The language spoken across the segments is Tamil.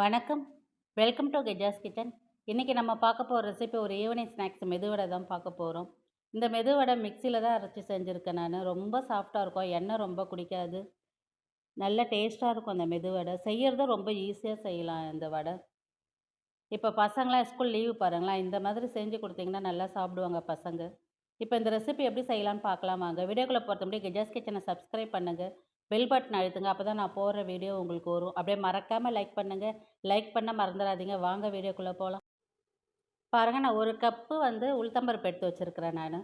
வணக்கம். வெல்கம் டு கெஜாஸ் கிச்சன் இன்றைக்கி நம்ம பார்க்க போகிற ரெசிபி ஒரு ஈவினிங் ஸ்நாக்ஸ் மெதுவடை தான் பார்க்க போகிறோம் இந்த மெதுவடை மிக்சியில் தான் அரைச்சி செஞ்சுருக்கேன் நான். ரொம்ப சாஃப்டாக இருக்கும். எண்ணெய் ரொம்ப குடிக்காது. நல்ல டேஸ்ட்டாக இருக்கும் அந்த மெதுவடை. செய்கிறது ரொம்ப ஈஸியாக செய்யலாம் இந்த வடை. இப்போ பசங்களாம் ஸ்கூல் லீவு பாருங்களேன். இந்த மாதிரி செஞ்சு கொடுத்தீங்கன்னா நல்லா சாப்பிடுவாங்க பசங்க. இப்போ இந்த ரெசிபி எப்படி செய்யலாம்னு பார்க்கலாம் வாங்க. வீடியோக்குள்ளே பொறுத்த முடியும் கெஜாஸ் கிச்சனை சப்ஸ்கிரைப் பண்ணுங்கள் பெல் பட்டன் அழுத்துங்க. அப்போ தான் நான் போடுற வீடியோ உங்களுக்கு வரும். அப்படியே மறக்காமல் லைக் பண்ணுங்கள் லைக் பண்ண மறந்துடாதீங்க. வாங்க வீடியோக்குள்ளே போகலாம் பாருங்கள் நான் ஒரு கப்பு வந்து உளுத்தம்பருப்பு எடுத்து வச்சுருக்கிறேன் நான்.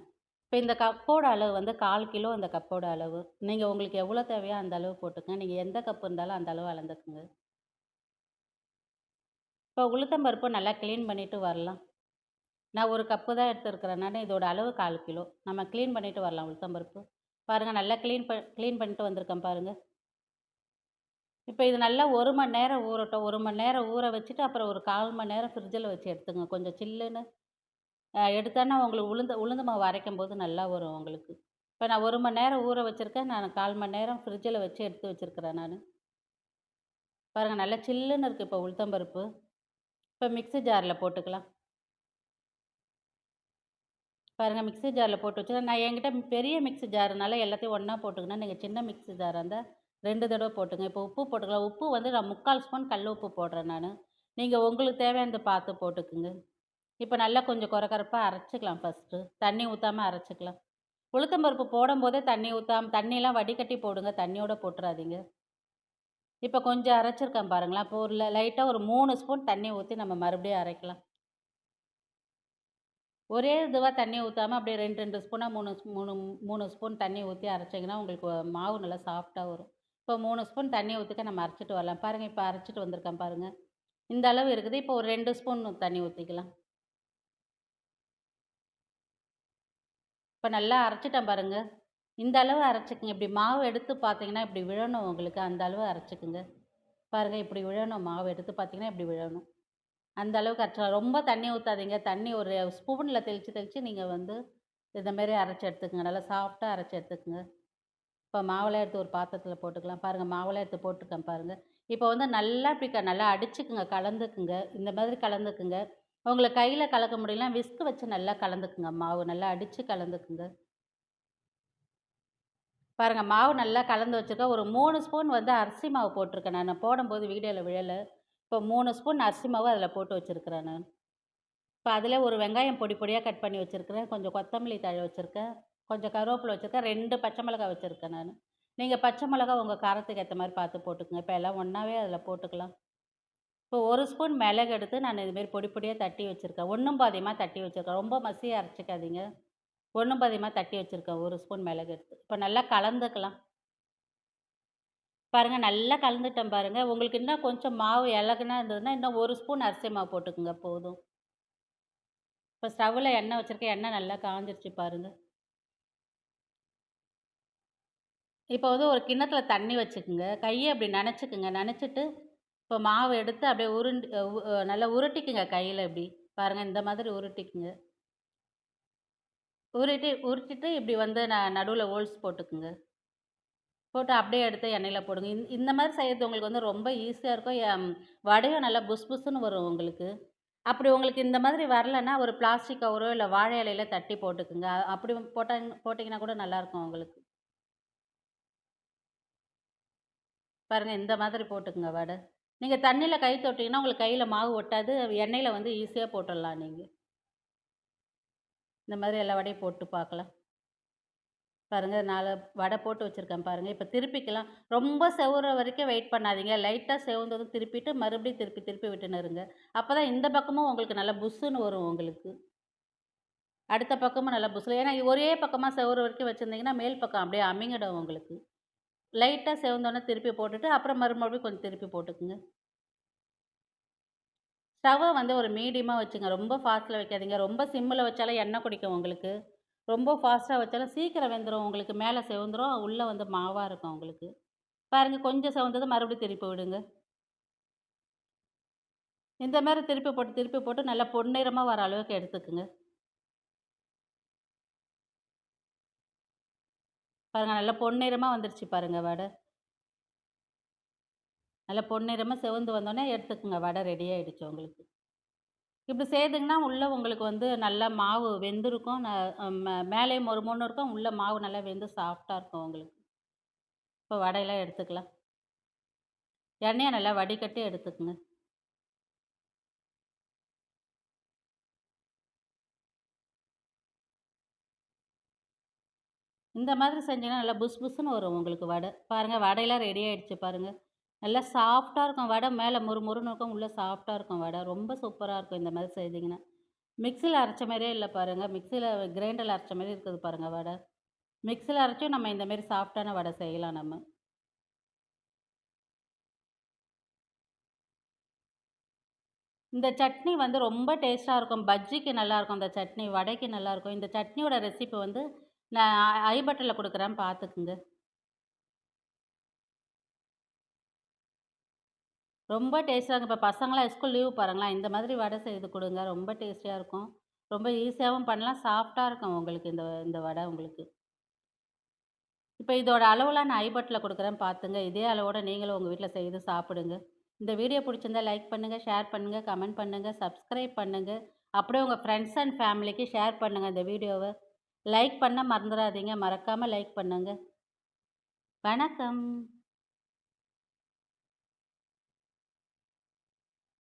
இப்போ இந்த கப்போட அளவு வந்து கால் கிலோ இந்த கப்போட அளவு. நீங்கள் உங்களுக்கு எவ்வளோ தேவையோ அந்த அளவு போட்டுக்கங்க நீங்கள் எந்த கப்பு இருந்தாலும் அந்த அளவு அளந்துக்குங்க. இப்போ உளுத்தம்பருப்பு நல்லா க்ளீன் பண்ணிவிட்டு வரலாம். நான் ஒரு கப்பு தான் எடுத்துருக்கிறேன் நான். இதோட அளவு கால் கிலோ. நம்ம க்ளீன் பண்ணிவிட்டு வரலாம் உளுத்தம்பருப்பு. பாருங்கள் நல்லா க்ளீன் ப க்ளீன் பண்ணிட்டு வந்திருக்கேன் பாருங்கள் இப்போ இது நல்லா ஒரு மணி நேரம் ஊறட்டும். ஒரு மணி நேரம் ஊற வச்சுட்டு அப்புறம் ஒரு கால் மணி நேரம் ஃப்ரிட்ஜில் வச்சு எடுத்துங்க. கொஞ்சம் சில்லுன்னு எடுத்தோன்னா உங்களுக்கு உளுந்து உளுந்து மாவு அரைக்கும் போது நல்லா வரும் உங்களுக்கு. இப்போ நான் ஒரு மணி நேரம் ஊற வச்சுருக்கேன். நான் கால் மணி நேரம் ஃப்ரிட்ஜில் வச்சு எடுத்து வச்சுருக்கிறேன் நான். பாருங்கள் நல்லா சில்லுன்னு இருக்குது இப்போ உளுத்தம்பருப்பு இப்போ மிக்ஸி ஜாரில் போட்டுக்கலாம். பாருங்கள் மிக்ஸி ஜாரில் போட்டு வச்சுருக்கேன் நான் என்கிட்ட பெரிய மிக்ஸி ஜாருனால எல்லாத்தையும் ஒன்றா போட்டுக்கணும் நீங்கள் சின்ன மிக்ஸி ஜாராக இருந்தால் ரெண்டு தடவை போட்டுங்க. இப்போ உப்பு போட்டுக்கலாம். உப்பு வந்து நான் முக்கால் ஸ்பூன் கல் உப்பு போடுறேன் நான். நீங்கள் உங்களுக்கு தேவையானது பார்த்து போட்டுக்குங்க. இப்போ நல்லா கொஞ்சம் குறக்கறப்பாக அரைச்சிக்கலாம் ஃபஸ்ட்டு தண்ணி ஊற்றாமல் அரைச்சிக்கலாம். உளுத்தம்பருப்பு போடும்போதே தண்ணி ஊற்றாம தண்ணியெலாம் வடிகட்டி போடுங்க. தண்ணியோடு போட்டுறாதீங்க. இப்போ கொஞ்சம் அரைச்சிருக்கேன் பாருங்களேன். இப்போ ஒரு லைட்டாக ஒரு மூணு ஸ்பூன் தண்ணி ஊற்றி நம்ம மறுபடியும் அரைக்கலாம். ஒரே இதுவாக தண்ணி ஊற்றாம அப்படியே ரெண்டு ரெண்டு ஸ்பூனாக மூணு மூணு மூணு ஸ்பூன் தண்ணி ஊற்றி அரைச்சிங்கன்னா உங்களுக்கு மாவு நல்லா சாஃப்டாக வரும். இப்போ மூணு ஸ்பூன் தண்ணி ஊற்றிக்க நம்ம அரைச்சிட்டு வரலாம். பாருங்கள் இப்போ அரைச்சிட்டு வந்திருக்கேன் பாருங்கள் இந்த அளவு இருக்குது. இப்போ ஒரு ரெண்டு ஸ்பூன் தண்ணி ஊற்றிக்கலாம் இப்போ நல்லா அரைச்சிட்டேன் பாருங்கள் இந்த அளவு அரைச்சிக்குங்க. இப்படி மாவு எடுத்து பார்த்தீங்கன்னா இப்படி விழணும் உங்களுக்கு. அந்த அளவு அரைச்சிக்குங்க. பாருங்கள் இப்படி விழணும். மாவு எடுத்து பார்த்தீங்கன்னா இப்படி விழணும். அந்த அளவுக்கு அரைச்சா ரொம்ப தண்ணி ஊற்றாதீங்க தண்ணி ஒரு ஸ்பூனில் தெளித்து தெளித்து நீங்கள் வந்து இந்தமாரி அரைச்சி எடுத்துக்கோங்க. நல்லா சாஃப்டாக அரைச்சி எடுத்துக்கோங்க. இப்போ மாவுளை எடுத்து ஒரு பாத்திரத்தில் போட்டுக்கலாம். பாருங்கள் மாவுளை எடுத்து போட்டுக்கேன் பாருங்கள் இப்போ வந்து நல்லா இப்படி நல்லா அடிச்சுக்குங்க கலந்துக்குங்க. இந்த மாதிரி கலந்துக்குங்க. உங்களை கையில் கலக்க முடியல விஸ்கு வச்சு நல்லா கலந்துக்குங்க மாவு. நல்லா அடித்து கலந்துக்குங்க. பாருங்கள் மாவு நல்லா கலந்து வச்சுருக்கேன். ஒரு மூணு ஸ்பூன் வந்து அரிசி மாவு போட்டிருக்கேன். நான் போடும்போது வீடியோவில் விழலை. இப்போ மூணு ஸ்பூன் அரிசி மாவு அதில் போட்டு வச்சுருக்கிறேன் நான். இப்போ அதில் ஒரு வெங்காயம் பொடி பொடியாக கட் பண்ணி வச்சுருக்கிறேன். கொஞ்சம் கொத்தமல்லி தழை வச்சுருக்கேன். கொஞ்சம் கருவேப்பிலை வச்சுருக்கேன். ரெண்டு பச்சை மிளகா வச்சுருக்கேன் நான். நீங்கள் பச்சை மிளகா உங்கள் காரத்துக்கு ஏற்ற மாதிரி பார்த்து போட்டுக்கோங்க. இப்போ எல்லாம் ஒன்றாவே அதில் போட்டுக்கலாம். இப்போ ஒரு ஸ்பூன் மிளகு எடுத்து நான் இதுமாரி பொடி பொடியாக தட்டி வச்சுருக்கேன். ஒன்றும் பாதியமாக தட்டி வச்சுருக்கேன். ரொம்ப மசியாக அரைச்சிக்காதீங்க. ஒன்றும் பாதியமாக தட்டி வச்சுருக்கேன். ஒரு ஸ்பூன் மிளகு எடுத்து. இப்போ நல்லா கலந்துக்கலாம். பாருங்கள் நல்லா கலந்துட்டேன் பாருங்கள் உங்களுக்கு இன்னும் கொஞ்சம் மாவு இலகுனா இருந்ததுன்னா இன்னும் ஒரு ஸ்பூன் அரிசி மாவு போட்டுக்குங்க போதும். இப்போ ஸ்டவ்வில் எண்ணெய் வச்சுருக்கேன் எண்ணெய் நல்லா காஞ்சிருச்சு பாருங்கள் இப்போ வந்து ஒரு கிண்ணத்தில் தண்ணி வச்சுக்குங்க. கையை அப்படி நனைச்சிக்குங்க. நனைச்சிட்டு இப்போ மாவு எடுத்து அப்படியே உருண்டு நல்லா உருட்டிக்குங்க கையில் இப்படி. பாருங்கள் இந்த மாதிரி உருட்டிக்குங்க. உருட்டி உருட்டிட்டு இப்படி வந்து நான் நடுவில் ஹோல்ஸ் போட்டுக்குங்க. போட்டு அப்படியே எடுத்து எண்ணெயில் போடுங்க. இந்த இந்த மாதிரி செய்கிறது உங்களுக்கு வந்து ரொம்ப ஈஸியாக இருக்கும். வடையும் நல்லா புஸ் புஸ்ஸுன்னு வரும் உங்களுக்கு. அப்படி உங்களுக்கு இந்த மாதிரி வரலன்னா ஒரு பிளாஸ்டிக் கவரோ இல்லை வாழை இலையில தட்டி போட்டுக்குங்க. அப்படி போட்டாங்க போட்டிங்கன்னா கூட நல்லாயிருக்கும் உங்களுக்கு. பாருங்கள் இந்த மாதிரி போட்டுக்குங்க வடை. நீங்கள் தண்ணியில் கை தொட்டிங்கன்னா உங்களுக்கு கையில் மாவு ஒட்டாது. எண்ணெயில் வந்து ஈஸியாக போட்டுடலாம் நீங்கள் இந்த மாதிரி எல்லா வடையும் போட்டு பார்க்கலாம். பாருங்கள் நாலு வடை போட்டு வச்சுருக்கேன் பாருங்கள் இப்போ திருப்பிக்கலாம். ரொம்ப செவுற வரைக்கும் வெயிட் பண்ணாதீங்க. லைட்டாக செவந்ததும் திருப்பிட்டு மறுபடியும் திருப்பி திருப்பி விட்டுன்னு இருங்க. அப்போ தான் இந்த பக்கமும் உங்களுக்கு நல்லா புஷ்ஷுன்னு வரும் உங்களுக்கு. அடுத்த பக்கமும் நல்லா புஷ்ஷில் ஏன்னா ஒரே பக்கமாக செவுற வரைக்கும் வச்சுருந்தீங்கன்னா மேல் பக்கம் அப்படியே அமைங்கிடும் உங்களுக்கு. லைட்டாக செவந்தோடனே திருப்பி போட்டுட்டு அப்புறம் மறுபடியும் கொஞ்சம் திருப்பி போட்டுக்குங்க. ஸ்டவ்வை வந்து ஒரு மீடியமாக வச்சுங்க. ரொம்ப ஃபாஸ்ட்டில் வைக்காதீங்க. ரொம்ப சிம்மில் வச்சாலும் எண்ணெய் குடிக்கும் உங்களுக்கு. ரொம்ப ஃபாஸ்ட்டாக வச்சாலும் சீக்கிரம் வெந்துடும் உங்களுக்கு மேலே செவந்துடும் உள்ளே வந்து மாவாக இருக்கும் உங்களுக்கு. பாருங்கள் கொஞ்சம் செவந்தது மறுபடியும் திருப்பி விடுங்க. இந்த மாதிரி திருப்பி போட்டு திருப்பி போட்டு நல்லா பொன்னிறமாக வர அளவுக்கு எடுத்துக்குங்க. பாருங்கள் நல்லா பொன்னிறமாக வந்துருச்சு பாருங்கள் வடை. நல்லா பொன்னிறமாக செவந்து வந்தோடனே எடுத்துக்கோங்க. வடை ரெடி ஆகிடுச்சு உங்களுக்கு. இப்படி செய்துங்கன்னா உள்ளே உங்களுக்கு வந்து நல்லா மாவு வெந்திருக்கும். மேலே ஒரு மொறுன்னு இருக்கும். உள்ளே மாவு நல்லா வெந்து சாஃப்டாக இருக்கும் உங்களுக்கு. இப்போ வடையெல்லாம் எடுத்துக்கலாம். எண்ணெயை நல்லா வடிகட்டி எடுத்துக்கோங்க. இந்த மாதிரி செஞ்சீங்கன்னா நல்லா புஸ் புஸ்ன்னு வரும் உங்களுக்கு வடை. பாருங்கள் வடையெல்லாம் ரெடி ஆகிடுச்சு பாருங்கள் நல்லா சாஃப்டாக இருக்கும். வடை மேலே முறு முறுன்னு இருக்கும். உள்ளே சாஃப்டாக இருக்கும் வடை. ரொம்ப சூப்பராக இருக்கும் இந்த மாதிரி செய்திங்கன்னா. மிக்சியில் அரைச்ச மாதிரியே இல்லை பாருங்கள் மிக்சியில் கிரைண்டரில் அரைச்ச மாதிரி இருக்குது பாருங்கள் வடை. மிக்சியில் அரைச்சும் நம்ம இந்தமாரி சாஃப்டான வடை செய்யலாம் நம்ம. இந்த சட்னி வந்து ரொம்ப டேஸ்ட்டாக இருக்கும். பஜ்ஜிக்கு நல்லாயிருக்கும் இந்த சட்னி. வடைக்கு நல்லாயிருக்கும் இந்த சட்னியோட ரெசிபி வந்து நான் ஐ பட்டனில் கொடுக்குறேன். பார்த்துக்குங்க. ரொம்ப டேஸ்ட்டாக இருக்கும். இப்போ பசங்களாம் ஸ்கூல் லீவ் பாருங்களேன் இந்த மாதிரி வடை செய்து கொடுங்க. ரொம்ப டேஸ்டியாக இருக்கும். ரொம்ப ஈஸியாகவும் பண்ணலாம். சாஃப்டாக இருக்கும் உங்களுக்கு இந்த இந்த வடை உங்களுக்கு. இப்போ இதோட அளவுலாம் நான் ஐபட்டில் கொடுக்குறேன். பார்த்துங்க இதே அளவோட நீங்களும் உங்கள் வீட்டில் செய்து சாப்பிடுங்க. இந்த வீடியோ பிடிச்சிருந்தா லைக் பண்ணுங்கள் ஷேர் பண்ணுங்கள் கமெண்ட் பண்ணுங்கள் சப்ஸ்கிரைப் பண்ணுங்கள் அப்படியே உங்கள் ஃப்ரெண்ட்ஸ் அண்ட் ஃபேமிலிக்கு ஷேர் பண்ணுங்கள் இந்த வீடியோவை. லைக் பண்ண மறந்துடாதீங்க மறக்காமல் லைக் பண்ணுங்கள் வணக்கம்.